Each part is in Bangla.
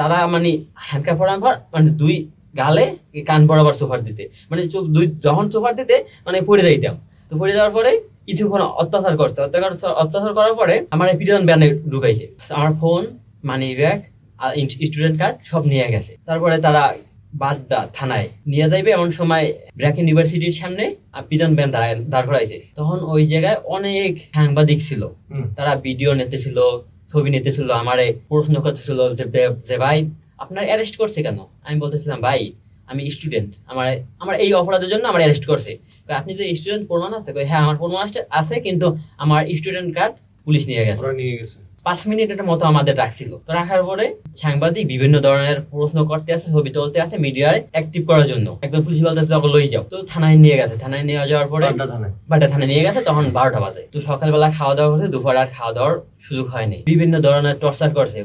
তারা মানে হ্যান্ডকাপ পরানোর পর মানে দুই গালে কান বরাবর সোফার দিতে। মানে দুই যখন সোফার দিতে মানে পড়ে যাইতাম। তো পড়ে যাওয়ার পরে কিছুক্ষণ অত্যাচার করছে। অত্যাচার অত্যাচার করার পরে আমার পিটন ব্যানে ঢুকাইছে। আমার ফোন মানি ব্যাগ আর স্টুডেন্ট কার্ড সব নিয়ে গেছে। তারপরে তারা বাড্ডা থানায় নিয়ে যাইবে। এমন সময় ব্র্যাক ইউনিভার্সিটির সামনে পিজন ব্যান দাঁড়ায় দাঁড় করাইছে। তখন ওই জায়গায় অনেক সাংবাদিক ছিল। তারা ভিডিও নিতেছিল ছবি নিতেছিল, আমারে প্রশ্ন করতেছিল যে যে ভাই, আপনার অ্যারেস্ট করছে কেন? আমি বলতেছিলাম, ভাই, আমি স্টুডেন্ট আমার আমার এই অপরাধের জন্য আমার অ্যারেস্ট করছে। আপনি যদি স্টুডেন্ট প্রমাণ আছে হ্যাঁ আমার প্রমাণ আছে- আছে কিন্তু আমার স্টুডেন্ট কার্ড পুলিশ নিয়ে গেছে। নিয়ে গেছে। পাঁচ মিনিটের মতো আমাদের রাখছিল। তো রাখার পরে সাংবাদিক বিভিন্ন ধরনের প্রশ্ন করতে আছে ছবি তুলতে আছে মিডিয়ায় অ্যাক্টিভ করার জন্য। একজন পুলিশ বলতেছে তখন লই যাও। তো থানায় নিয়ে গেছে। থানায় নিয়ে যাওয়ার পরে বাটা থানায়। নিয়ে গেছে তখন বারোটা বাজে। তো সকালবেলা খাওয়া দাওয়া করছে দুপুর আর খাওয়া দাওয়ার সুযোগ হয়নি। বিভিন্ন ধরনের টর্চার করছে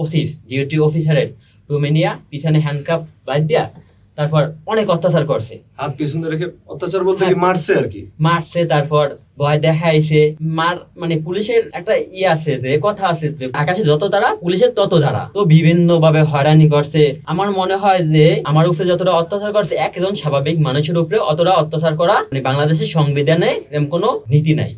ওসির ডিউটি অফিসারের রুমে নিয়ে পিছনে হ্যান্ডকাপ বাদ দিয়া তারপর অনেক অত্যাচার করছে। হাত পিছনে রেখে অত্যাচার বলতে কি হ্যাঁ। মারছে আর কি? মারছে তারপর ভয় দেখাইছে। মার মানে পুলিশের একটা ই আছে যে কথা আছে যে আকাশে যত তারা পুলিশের তত তারা। তো বিভিন্ন ভাবে হয়রানি করছে। আমার মনে হয় যে আমার উপরে যতটা অত্যাচার করছে একজন স্বাভাবিক মানুষের উপরে অতটা অত্যাচার করা মানে বাংলাদেশের সংবিধানে এরকম কোনো নীতি নাই।